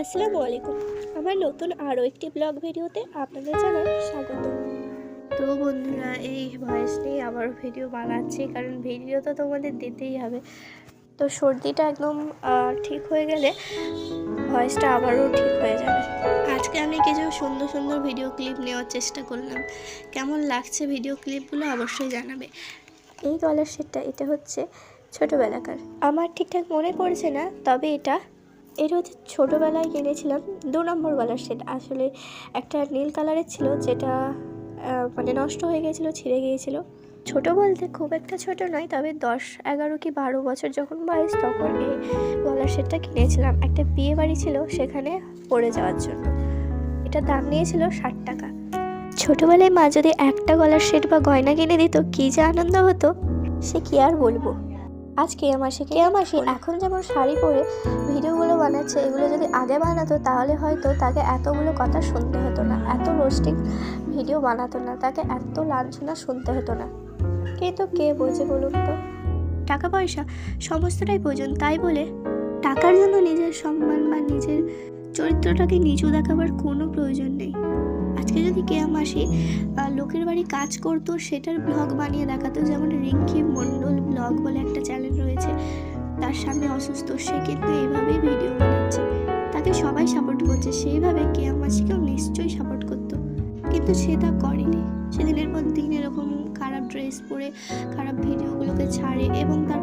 আসসালামু আলাইকুম। আমার নতুন আরও একটি ব্লগ ভিডিওতে আপনাদের জানাই স্বাগত। তো বন্ধুরা, এই ভয়েস নিয়ে আবার ভিডিও বানাচ্ছি, কারণ ভিডিও তো তোমাদের দিতেই হবে। তো সর্দিটা একদম ঠিক হয়ে গেলে ভয়েসটা আবারও ঠিক হয়ে যাবে। আজকে আমি কিছু সুন্দর সুন্দর ভিডিও ক্লিপ নেওয়ার চেষ্টা করলাম। কেমন লাগছে ভিডিও ক্লিপগুলো অবশ্যই জানাবে। এই গলার সেটটা এটা হচ্ছে ছোটোবেলাকার। আমার ঠিকঠাক মনে পড়ছে না, তবে এটা এটা হচ্ছে ছোটোবেলায় কিনেছিলাম দু নম্বর গলার সেট আসলে একটা নীল কালারের ছিল, যেটা মানে নষ্ট হয়ে গিয়েছিল ছিঁড়ে গিয়েছিল। ছোট বলতে খুব একটা ছোট নয়, তবে দশ, এগারো কি বারো বছর যখন বয়স, তখন এই গলার সেটটা কিনেছিলাম। একটা বিয়ে বাড়ি ছিল সেখানে পড়ে যাওয়ার জন্য। এটা দাম নিয়েছিল ষাট টাকা। ছোটোবেলায় মা যদি একটা গলার সেট বা গয়না কিনে দিত কী যে আনন্দ হতো? সে কি আর বলব? আজ কেয়া মাসে কেয়া মাসে এখন যেমন শাড়ি পরে ভিডিওগুলো বানাচ্ছে এগুলো যদি আগে বানাতো তাহলে হয়তো তাকে এতগুলো কথা শুনতে হতো না এত রোস্টিং ভিডিও বানাতো না তাকে এত লাঞ্ছনা শুনতে হতো না। কে তো কে বোঝে বলুন তো? টাকা পয়সা সমস্তটাই প্রয়োজন তাই বলে টাকার জন্য নিজের সম্মান বা নিজের চরিত্রটাকে নিচু দেখাবার কোনো প্রয়োজন নেই। আজকে যদি কেয়া মাসি লোকের বাড়ি কাজ করতো, সেটার ব্লগ বানিয়ে দেখাতো, যেমন রিঙ্কি মণ্ডল ব্লগ বলে একটা চ্যানেল রয়েছে, তার সামনে অসুস্থ, সে কিন্তু এইভাবেই ভিডিও বানাচ্ছে। তাকে সবাই সাপোর্ট করছে, সেইভাবে কেয়া মাসিকেও নিশ্চয়ই সাপোর্ট করতো। কিন্তু সে তা করেনি। সে দিনের পর দিন এরকম খারাপ ড্রেস পরে, খারাপ ভিডিওগুলোকে ছাড়ে এবং তার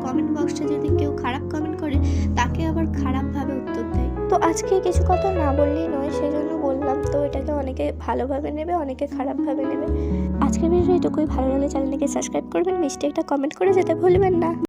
আজকে কিছু কথা না বললেই নয় সেই জন্য বললাম তো এটাকে অনেকে ভালোভাবে নেবে, অনেকে খারাপভাবে নেবে। আজকের ভিডিও এটুকুই। ভালো লাগলে চ্যানেলটিকে সাবস্ক্রাইব করবেন মিষ্টি একটা কমেন্ট করে যেতে ভুলবেন না।